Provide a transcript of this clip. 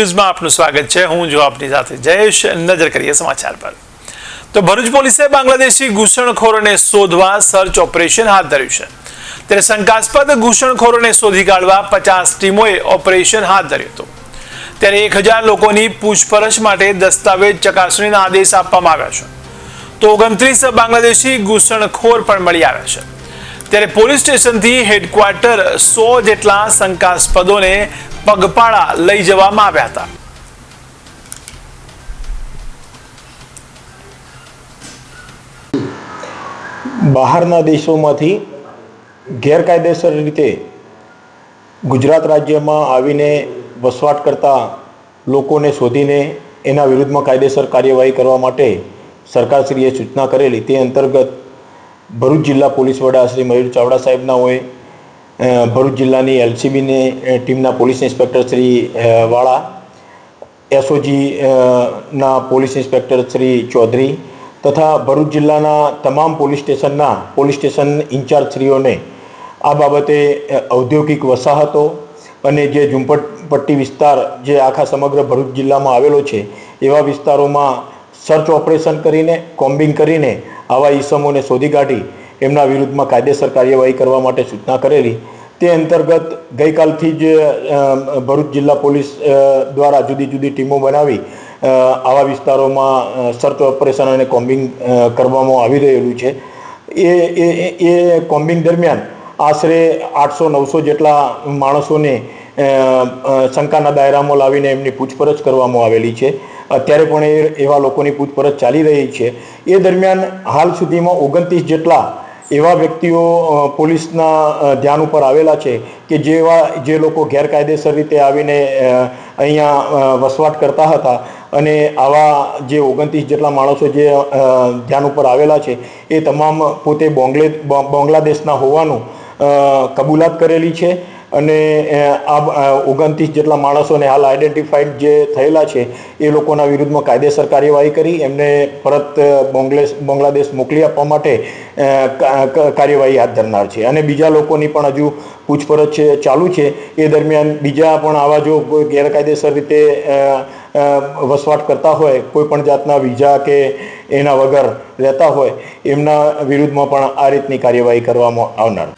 ન્યૂઝમાં આપનું સ્વાગત છે. હું જો આપની સાથે જયેશ. નજર કરીએ સમાચાર પર. તો ભરૂચ પોલીસે બાંગ્લાદેશી ઘૂસણખોરોને શોધવા સર્ચ ઓપરેશન હાથ ધર્યું છે. ત્યારે શંકાસ્પદ ઘૂસણખોરોને શોધી કાઢવા પચાસ ટીમોએ ઓપરેશન હાથ ધર્યું હતું. ત્યારે એક હજાર લોકોની પૂછપરછ માટે દસ્તાવેજ ચકાસણીના આદેશ આપવામાં આવ્યા છે. તો ઓગણત્રીસ બાંગ્લાદેશી ઘૂસણખોર પણ મળી આવ્યા છે. ત્યારે પોલીસ સ્ટેશનથી હેડક્વાર્ટર સો જેટલા શંકાસ્પદોને પગપાળા લઈ જવામાં આવ્યા હતા. બહારના દેશોમાંથી ગેરકાયદેસર રીતે ગુજરાત રાજ્યમાં આવીને વસવાટ કરતા લોકોને શોધીને એના વિરુદ્ધમાં કાયદેસર કાર્યવાહી કરવા માટે સરકારશ્રીએ સૂચના કરેલી. તે અંતર્ગત ભરૂચ જિલ્લા પોલીસ વડા શ્રી મયુર ચાવડા સાહેબના હોય ભરૂચ જિલ્લાની એલસીબીની ટીમના પોલીસ ઇન્સ્પેક્ટર શ્રી વાળા, એસઓજી ના પોલીસ ઇન્સ્પેક્ટર શ્રી ચૌધરી તથા ભરૂચ જિલ્લાના તમામ પોલીસ સ્ટેશનના પોલીસ સ્ટેશન ઇન્ચાર્જશ્રીઓને આ બાબતે ઔદ્યોગિક વસાહતો અને જે ઝુંપટપટ્ટી વિસ્તાર જે આખા સમગ્ર ભરૂચ જિલ્લામાં આવેલો છે, એવા વિસ્તારોમાં સર્ચ ઓપરેશન કરીને કોમ્બિંગ કરીને આવા ઈસમોને શોધી કાઢી એમના વિરુદ્ધમાં કાયદેસર કાર્યવાહી કરવા માટે સૂચના કરેલી. તે અંતર્ગત ગઈકાલથી જ ભરૂચ જિલ્લા પોલીસ દ્વારા જુદી જુદી ટીમો બનાવી આવા વિસ્તારોમાં સર્ચ ઓપરેશન અને કોમ્બિંગ કરવામાં આવી રહેલું છે. એ એ, એ- કોમ્બિંગ દરમિયાન આશરે આઠસો નવસો જેટલા માણસોને શંકાના દાયરામાં લાવીને એમની પૂછપરછ કરવામાં આવેલી છે. અત્યારે પણ એ, એવા લોકોની પૂછપરછ ચાલી રહી છે. એ દરમિયાન હાલ સુધીમાં ઓગણત્રીસ જેટલા એવા વ્યક્તિઓ પોલીસના ધ્યાન ઉપર આવેલા છે કે જેવા જે લોકો ગેરકાયદેસર રીતે આવીને અહીંયા વસવાટ કરતા હતા અને આવા જે ઓગણત્રીસ જેટલા માણસો જે ધ્યાન ઉપર આવેલા છે, એ તમામ પોતે બોંગ્લે બાંગ્લાદેશના હોવાનું કબૂલાત કરેલી છે. અને આ ઓગણત્રીસ જેટલા માણસોને હાલ આઈડેન્ટિફાઈડ જે થયેલા છે, એ લોકોના વિરુદ્ધમાં કાયદેસર કાર્યવાહી કરી, એમને પરત બોંગ્લેશ બાંગ્લાદેશ મોકલી આપવા માટે કાર્યવાહી હાથ ધરનાર છે. અને બીજા લોકોની પણ હજુ પૂછપરછ છે, ચાલુ છે. એ દરમિયાન બીજા પણ આવા જો કોઈ ગેરકાયદેસર રીતે વસવાટ કરતા હોય, કોઈ પણ જાતના વિઝા કે એના વગર રહેતા હોય, એમના વિરુદ્ધમાં પણ આ રીતની કાર્યવાહી કરવામાં આવનાર.